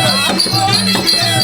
ஐயா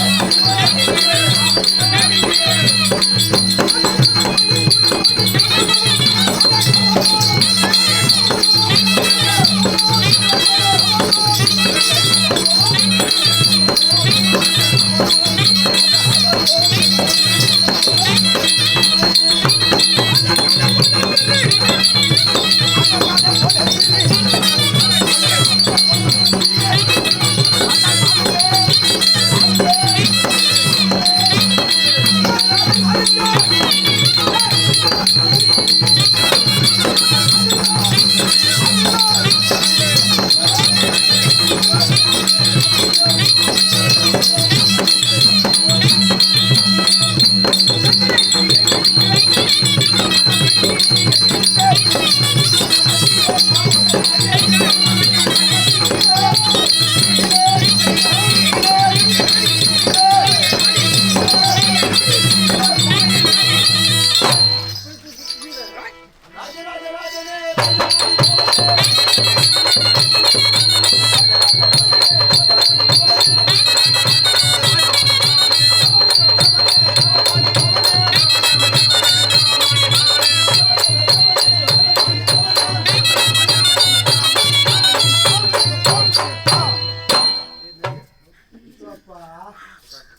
ஹரி ராஜே ஐயா ராஜா மாத்தாண்டே ராஜ குலத்தாண்டே ஐயா ராஜா ராஜ ராஜ மாத்தாண்டே ராஜ உச்சாண்டே ராஜ கோலாகலமான விளங்கி வரக்கூடிய துச்சா ஹரன மகாராஜாவுக்கு சீருள்ள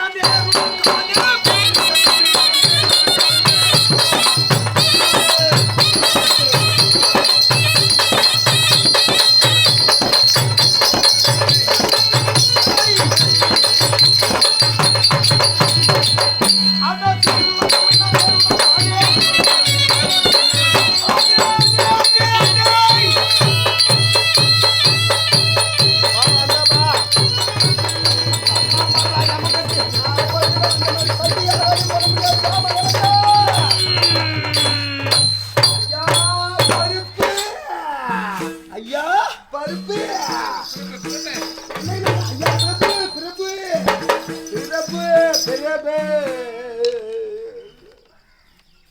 தமிழ் ஐயா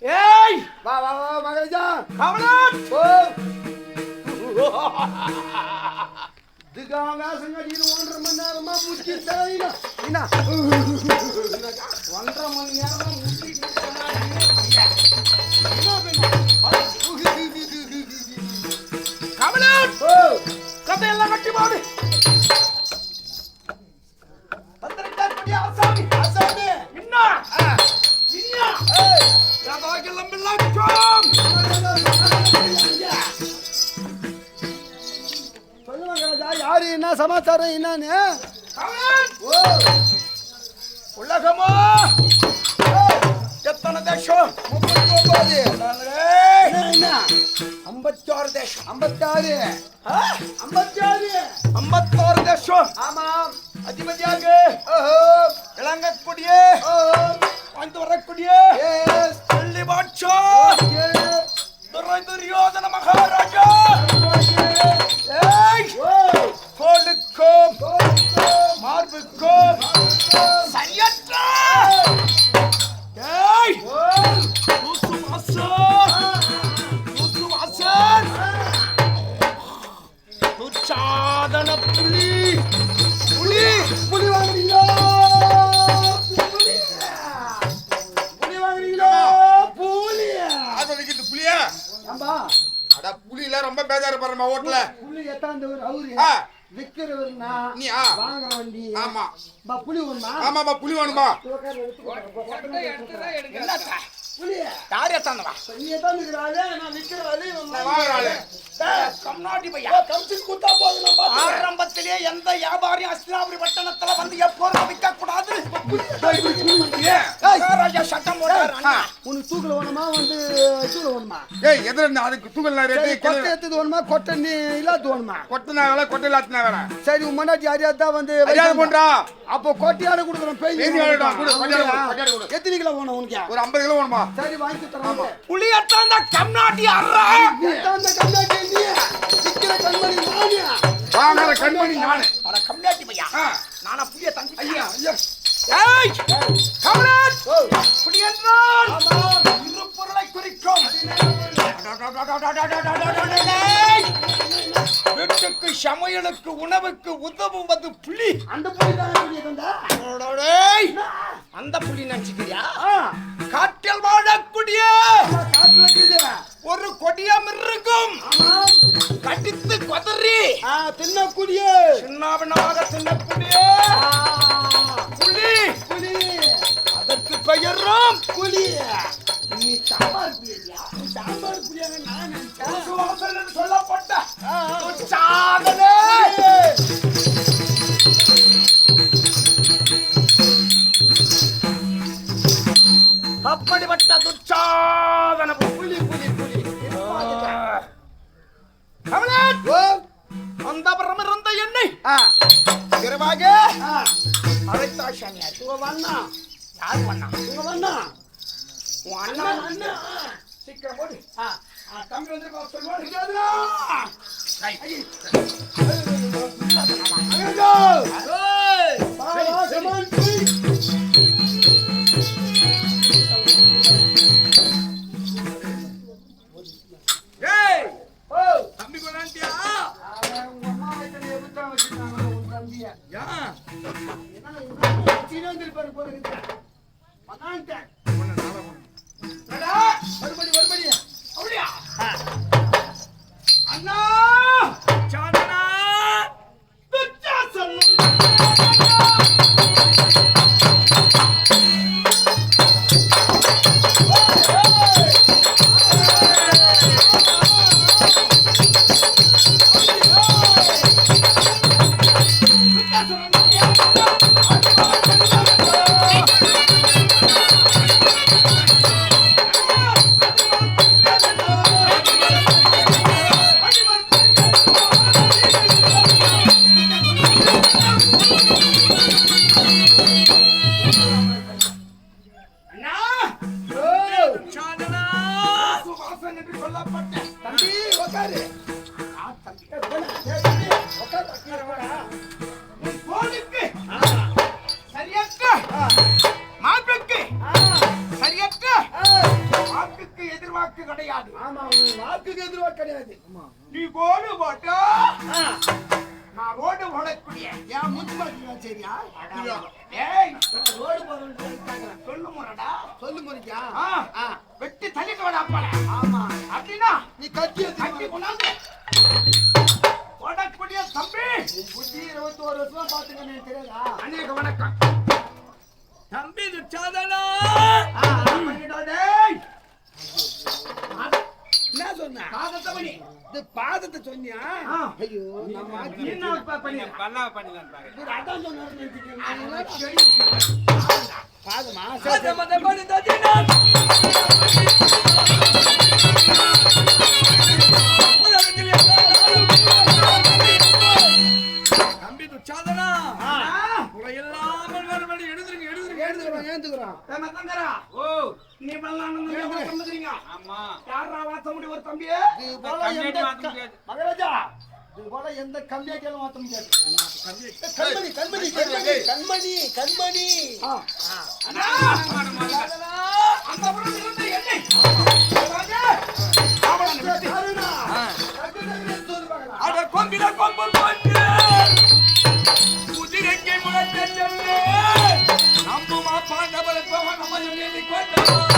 ஏய்! வா வா வா மகாராஜா கமலன்! ஓ இதுக்காக வேஷம் கட்டிட்டு ஒன்றரை மணி நேரமா முடிச்சுட்டா என்ன ஒன்றரை மணி நேரமா கமலன்! ஓ கதையெல்லாம் கட்டி போடு சமாச்சாரம் என்னன்னு? உலகமோ! எத்தனை தேசம்? முப்பத்தி ஒன்பது என்ன என்ன? ஐம்பத்தி ஆறு தேசம். ஐம்பத்தாறு? ஐம்பத்தாறு. ஐம்பத்தாறு தேசம். ஆமாம். அதிபதியாக. ஓஹோ. வாழ்ந்து வரக்கூடிய பள்ளி பாட்சா ஏ துரை துரியோதன மகாராஜா மார்புக்கும் சரியற்ற துச்சாதன புலி புலி புலி வாங்குறீங்களோ? புலி புலி வாங்குறீங்களோ? புலி அது வைக்கிறது புலியா ஆமா அட புலியில ரொம்ப பேஜாரு பாருமா ஓட்டல. புலி எத்தாந்தவர் அவரு. விக்கிறவர்னா நீ ஆ. வாங்குற வண்டி. ஆமா. பா புலி ஒண்ணா ஆமாமா புலி வேணுமா? புலி யார் எத்தாந்தவா நீ எத்தாந்துக்கிறாளே நான் விக்கிற வாங்குறாளே கம்நாட்டி பையா கம்சில் கூத்தா நான். ஆரம்பத்திலே எந்த வியாபாரியும் அஸ்தினாபுரி பட்டணத்துல வந்து எப்போதும் விற்க கூடாது சட்டம். உனக்கு தூக்கல வேணுமா வந்து தூக்கல வேணுமா ஏய் எதிர அதுக்கு தூக்கல் கொட்டை எடுத்தது வேணுமா கொட்டை நீ இல்லாத வேணுமா கொட்டினா வேலை கொட்டை இல்லாத்தினா வேலை சரி உன் மன்னாட்டி யாரையா தான் வந்து ஐயா வைக்கணும். பண்றா அப்போ கொட்டையாட கொடுக்குறோம் பேய். எத்தனை கிலோ வேணும் உனக்கு? ஒரு ஐம்பது கிலோ வேணுமா? சரி வாங்கி தரோம் புலி எத்தாந்த கம்நாட்டி அறா! எத்தாந்த கண்ணாடி நீ விக்கிற கண்மணி நானே. வாங்குற கண்மணி நானு. அட கம்நாட்டி பையா. நானா புலிய தங்கி ஐயா ஐயா. ஏய்! கமலன்! ஓ. புலி என்றால் ஆமா இரு பொருளை குறிக்கும்! சமையலுக்கு உணவுக்கு உதவுவது புலி. அந்த புலி! அந்த புலி நினைச்சுக்கிறியா? காட்டில் வாழக்கூடிய ஒரு கொடிய மிருகம் கடித்து கொதறி தின்னக்கூடிய. சின்னாபின்னமாக தின்னக்கூடிய எண்ணெய் ஆ. விரைவாக அழைத்தா சாமியார் உங்க வண்ணா? யார் பண்ணா உங்க வண்ணா? உன் அண்ணா? அண்ணன் அண்ணா. சீக்கிரம் போடு. ஆ. ஆ தம்பி வந்து வாடா. உன் கோலுக்கு ஆ, சரியற்ற ஆ, சரியற்ற. வாக்குக்கு எதிர்வாக்கு கிடையாது. ஆமா வாக்குக்கு எதிர்வா கிடையாது. நீ கோடு போட்டா. நான் ரோடு போடக்கூடிய. என் முத்து மாட்டினா சரியா? ஏய். ரோடு போறேன் சொல்லு முறடா சொல்லு முறைக்கா வெட்டி தள்ளிட்டு வாடா அப்பல ஆமா. அப்படின்னா நீ கத்தி எடுத்து கொண்டாந்து. ஓடக்கூடிய தம்பி. புத்தி இருபத்தி ஒரு வருஷமா பாத்துக்கணும் எனக்கு தெரியாதா அநேக வணக்கம். தம்பி துச்சாதனா. என்ன சொன்ன? பாதத்தை பண்ணி. இது பாதத்தை சொன்னியா. ஐயோ நம்ம என்ன பண்ணி இவர் அதான் சொன்னாரு. பாதமா பாதமத படுத்தினான் மகாராஜா ஏய், மத்தங்கரா, ஓ நீ வெள்ளானந்தம் எவ்வளவு சொல்லுகிறீங்க? ஆமா யார்ரா வாச முடியும் ஒரு தம்பி? இது போல கம்மியாட்டி எந்த மாத்த க- முடியாது. மகாராஜா இது போல எந்த கம்மியாட்டியாலும் மாத்த முடியாது கண்மணி கண்மணி கண்மணி கண்மணி கண்மணி. அட கொம்பில கொம்பு போட்டு குதிரைக்கு முழக்க சொல்லு நம்புமா பாண்டவரை நம்ம சொல்லி கொண்டோம்